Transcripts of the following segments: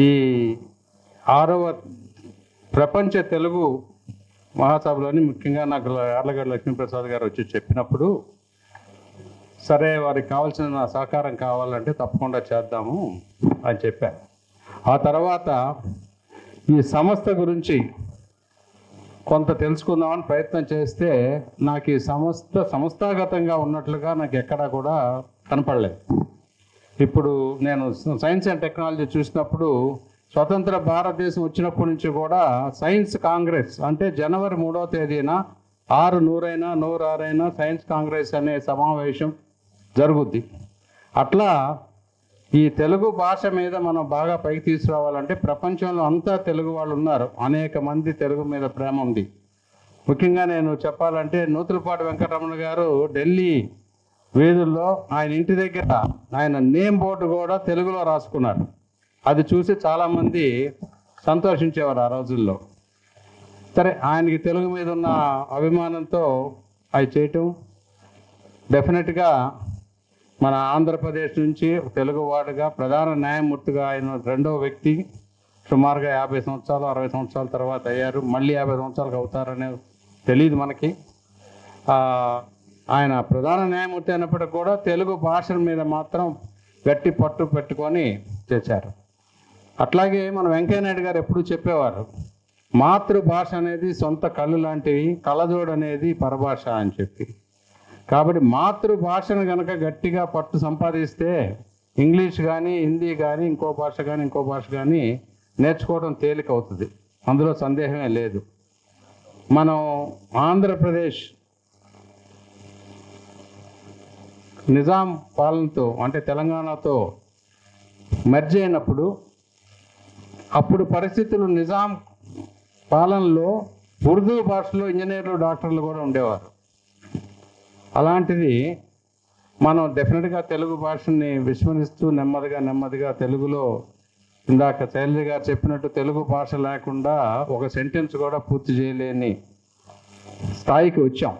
ఈ ఆరవ ప్రపంచ తెలుగు మహాసభలోని ముఖ్యంగా నాకు యార్లగడ్డ లక్ష్మీప్రసాద్ గారు వచ్చి చెప్పినప్పుడు సరే వారికి కావాల్సిన సహకారం కావాలంటే తప్పకుండా చేద్దాము అని చెప్పాను ఆ తర్వాత ఈ సంస్థ గురించి కొంత తెలుసుకుందామని ప్రయత్నం చేస్తే నాకు ఈ సంస్థ సంస్థాగతంగా ఉన్నట్లుగా నాకు ఎక్కడా కూడా కనపడలేదు. ఇప్పుడు నేను సైన్స్ అండ్ టెక్నాలజీ చూసినప్పుడు స్వతంత్ర భారతదేశం వచ్చినప్పటి నుంచి కూడా సైన్స్ కాంగ్రెస్ అంటే జనవరి మూడవ తేదీన ఆరు నూరైనా నూరు ఆరైనా సైన్స్ కాంగ్రెస్ అనే సమావేశం జరుగుద్ది. అట్లా ఈ తెలుగు భాష మీద మనం బాగా పైకి తీసుకురావాలంటే ప్రపంచంలో అంతా తెలుగు వాళ్ళు ఉన్నారు. అనేక మంది తెలుగు మీద ప్రేమ ఉంది. ముఖ్యంగా నేను చెప్పాలంటే నూతులపాటి వెంకటరమణ గారు ఢిల్లీ వీధుల్లో ఆయన ఇంటి దగ్గర ఆయన నేమ్ బోర్డు కూడా తెలుగులో రాసుకున్నారు అది చూసి చాలామంది సంతోషించేవారు ఆ రోజుల్లో. సరే ఆయనకి తెలుగు మీద ఉన్న అభిమానంతో అవి చేయటం. డెఫినెట్గా మన ఆంధ్రప్రదేశ్ నుంచి తెలుగు వాడుగా ప్రధాన న్యాయమూర్తిగా ఆయన రెండవ వ్యక్తి. సుమారుగా యాభై సంవత్సరాలు అరవై సంవత్సరాల తర్వాత అయ్యారు. మళ్ళీ యాభై సంవత్సరాలకు అవుతారనే తెలియదు మనకి. ఆయన ప్రధాన న్యాయమూర్తి అయినప్పటికీ కూడా తెలుగు భాష మీద మాత్రం గట్టి పట్టు పెట్టుకొని చేశారు. అట్లాగే మన వెంకయ్యనాయుడు గారు ఎప్పుడూ చెప్పేవారు మాతృభాష అనేది సొంత కళ్ళు లాంటివి కళ్ళజోడు అనేది పరభాష అని చెప్పి. కాబట్టి మాతృభాషను కనుక గట్టిగా పట్టు సంపాదిస్తే ఇంగ్లీష్ కానీ హిందీ కానీ ఇంకో భాష కానీ ఇంకో భాష కానీ నేర్చుకోవడం తేలిక అవుతుంది అందులో సందేహమే లేదు. మనం ఆంధ్రప్రదేశ్ నిజాం పాలనతో అంటే తెలంగాణతో మెర్జ్ అయినప్పుడు అప్పుడు పరిస్థితులు నిజాం పాలనలో ఉర్దూ భాషలో ఇంజనీర్లు డాక్టర్లు కూడా ఉండేవారు. అలాంటిది మనం డెఫినెట్గా తెలుగు భాషని విస్మరిస్తూ నెమ్మదిగా నెమ్మదిగా తెలుగులో ఇందాక శైలజ గారు చెప్పినట్టు తెలుగు భాష లేకుండా ఒక సెంటెన్స్ కూడా పూర్తి చేయలేని స్థాయికి వచ్చాం.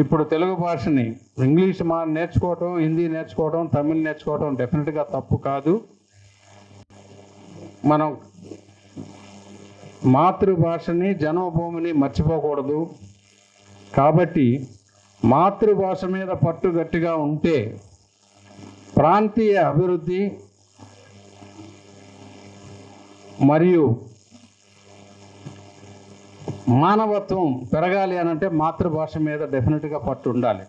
ఇప్పుడు తెలుగు భాషని ఇంగ్లీష్ మా నేర్చుకోవటం హిందీ నేర్చుకోవటం తమిళ్ నేర్చుకోవటం డెఫినెట్గా తప్పు కాదు. మనం మాతృభాషని జన్మభూమిని మర్చిపోకూడదు. కాబట్టి మాతృభాష మీద పట్టు గట్టిగా ఉంటే ప్రాంతీయ అభివృద్ధి మరియు మానవత్వం పెరగాలి అని అంటే మాతృభాష మీద డెఫినెట్గా పట్టు ఉండాలి.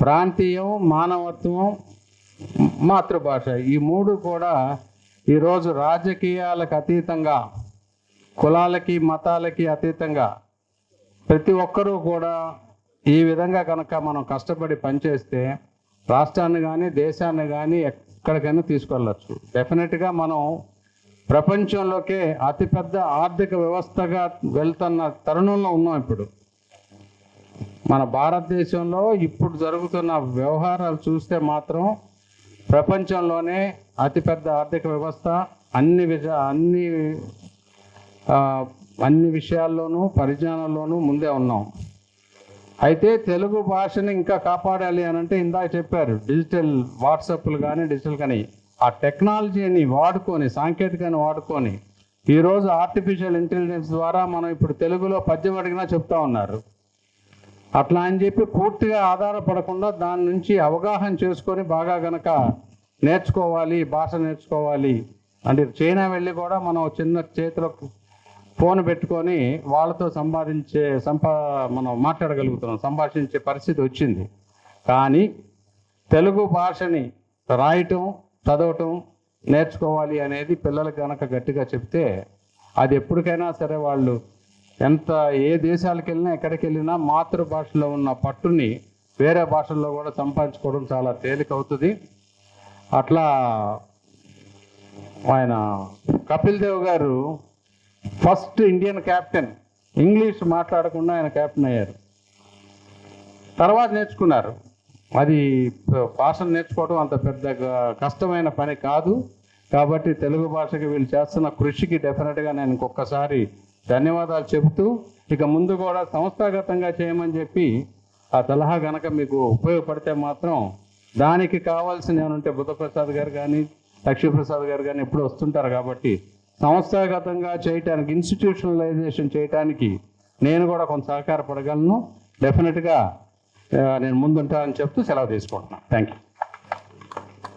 ప్రాంతీయం మానవత్వం మాతృభాష ఈ మూడు కూడా ఈరోజు రాజకీయాలకు అతీతంగా కులాలకి మతాలకి అతీతంగా ప్రతి ఒక్కరూ కూడా ఈ విధంగా కనుక మనం కష్టపడి పనిచేస్తే రాష్ట్రాన్ని కానీ దేశాన్ని కానీ ఎక్కడికైనా తీసుకెళ్ళచ్చు. డెఫినెట్గా మనం ప్రపంచంలోకే అతిపెద్ద ఆర్థిక వ్యవస్థగా వెళ్తున్న తరుణంలో ఉన్నాం ఇప్పుడు. మన భారతదేశంలో ఇప్పుడు జరుగుతున్న వ్యవహారాలు చూస్తే మాత్రం ప్రపంచంలోనే అతిపెద్ద ఆర్థిక వ్యవస్థ అన్ని విజ అన్ని అన్ని విషయాల్లోనూ పరిజ్ఞానంలోనూ ముందే ఉన్నాం. అయితే తెలుగు భాషని ఇంకా కాపాడాలి అని అంటే ఇందాక చెప్పారు. డిజిటల్ వాట్సాప్లు కానీ డిజిటల్ కానీ. ఆ టెక్నాలజీని వాడుకొని సాంకేతికాన్ని వాడుకొని ఈరోజు ఆర్టిఫిషియల్ ఇంటెలిజెన్స్ ద్వారా మనం ఇప్పుడు తెలుగులో పద్యం అడిగినా చెప్తా ఉన్నారు. అట్లా అని చెప్పి పూర్తిగా ఆధారపడకుండా దాని నుంచి అవగాహన చేసుకొని బాగా గనక నేర్చుకోవాలి భాష నేర్చుకోవాలి అంటే చైనా వెళ్ళి కూడా మనం చిన్న చేతిలో ఫోన్ పెట్టుకొని వాళ్ళతో సంపాదించే సంపా మనం మాట్లాడగలుగుతున్నాం సంభాషించే పరిస్థితి వచ్చింది. కానీ తెలుగు భాషని రాయటం చదవటం నేర్చుకోవాలి అనేది పిల్లలకు కనుక గట్టిగా చెప్తే అది ఎప్పటికైనా సరే వాళ్ళు ఎంత ఏ దేశాలకు వెళ్ళినా ఎక్కడికి వెళ్ళినా మాతృభాషలో ఉన్న పట్టుని వేరే భాషల్లో కూడా సంపాదించుకోవడం చాలా తేలిక అవుతుంది అట్లా ఆయన కపిల్ దేవ్ గారు ఫస్ట్ ఇండియన్ కెప్టెన్ ఇంగ్లీష్ మాట్లాడకుండా ఆయన క్యాప్టెన్ అయ్యారు. తర్వాత నేర్చుకున్నారు. అది భాషను నేర్చుకోవడం అంత పెద్ద కష్టమైన పని కాదు. కాబట్టి తెలుగు భాషకి వీళ్ళు చేస్తున్న కృషికి డెఫినెట్గా నేను ఇంకొకసారి ధన్యవాదాలు చెబుతూ ఇక ముందు కూడా సంస్థాగతంగా చేయమని చెప్పి ఆ సలహా గనక మీకు ఉపయోగపడితే మాత్రం దానికి కావాల్సిన ఏమంటే బుద్ధప్రసాద్ గారు కానీ లక్ష్మీప్రసాద్ గారు కానీ ఎప్పుడు వస్తుంటారు కాబట్టి సంస్థాగతంగా చేయటానికి ఇన్స్టిట్యూషనలైజేషన్ చేయటానికి నేను కూడా కొంత సహకారపడగలను. డెఫినెట్గా నేను ముందుంటానని చెప్తూ సెలవు తీసుకుంటున్నాను థ్యాంక్ యూ